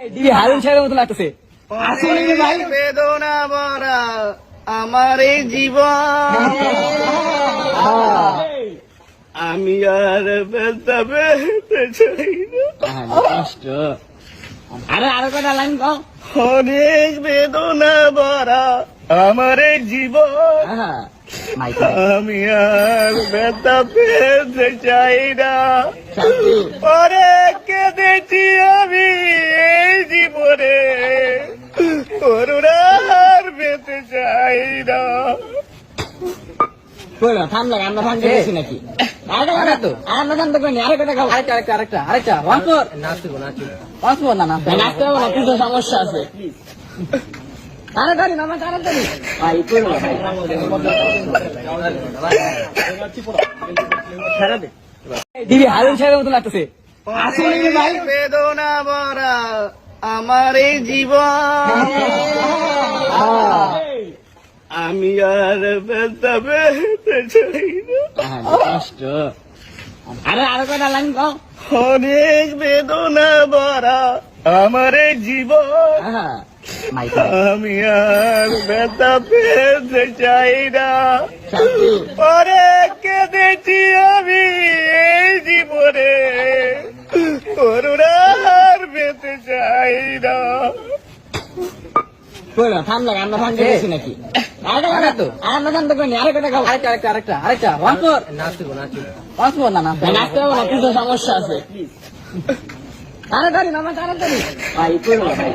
দিদি হারুন সাহেবের মতো লাগতেছে। আসলে ভাই বেদনা ভরা আমার এই জীবন আমি আর বেদা বেদে চাই কষ্ট। আরে আরও কটা লাইন কও। অনেক বেদনা ভরা আমার এই জীবন। হ্যাঁ আমি আর বেদা বেদে চাই না। অনেক কেঁদেছি আমি এই জীবনে করুণার বেঁচে চাই না কইলো থাম আমরা থামতে গেছি নাকি? আরে কথা তো আমরা থামতে কইনি আরে কথা আরেকটা আরেকটা আরেকটা আরেকটা। ওয়ান ফোর নাচতে নাচতে ওয়ান ফোর না না। নাচতে হবে না কিছু সমস্যা আছে। তাড়াতাড়ি মামা তাড়াতাড়ি ভাই কইলো ভাই? দিদি হারুন সাহেবের মতো লাগতেছে। আসলে ভাই? বেদনা ভরা আমার এই জীবন আমি আর বেদা বেঁচে চাই না অনেক বেদনা ভরা আমার জীবন হ্যাঁ আমি আর বেদা বেঁচে চাই না অনেক কেঁদেছি আমি এই জীবনে করুণার বেঁচে চাই না কইলো থাম লাগে আমরা থামতে নাকি আরে কথা তো। আমরা থামতে কইনি আরে খাও আরেকটা আরেকটা আরেকটা আরেকটা। One four. নাচতে নাচতে ওয়ান ফোর না না নাচতে হবে না কিছু সমস্যা আছে। তাড়াতাড়ি মামা তাড়াতাড়ি। ভাই কইলো ভাই?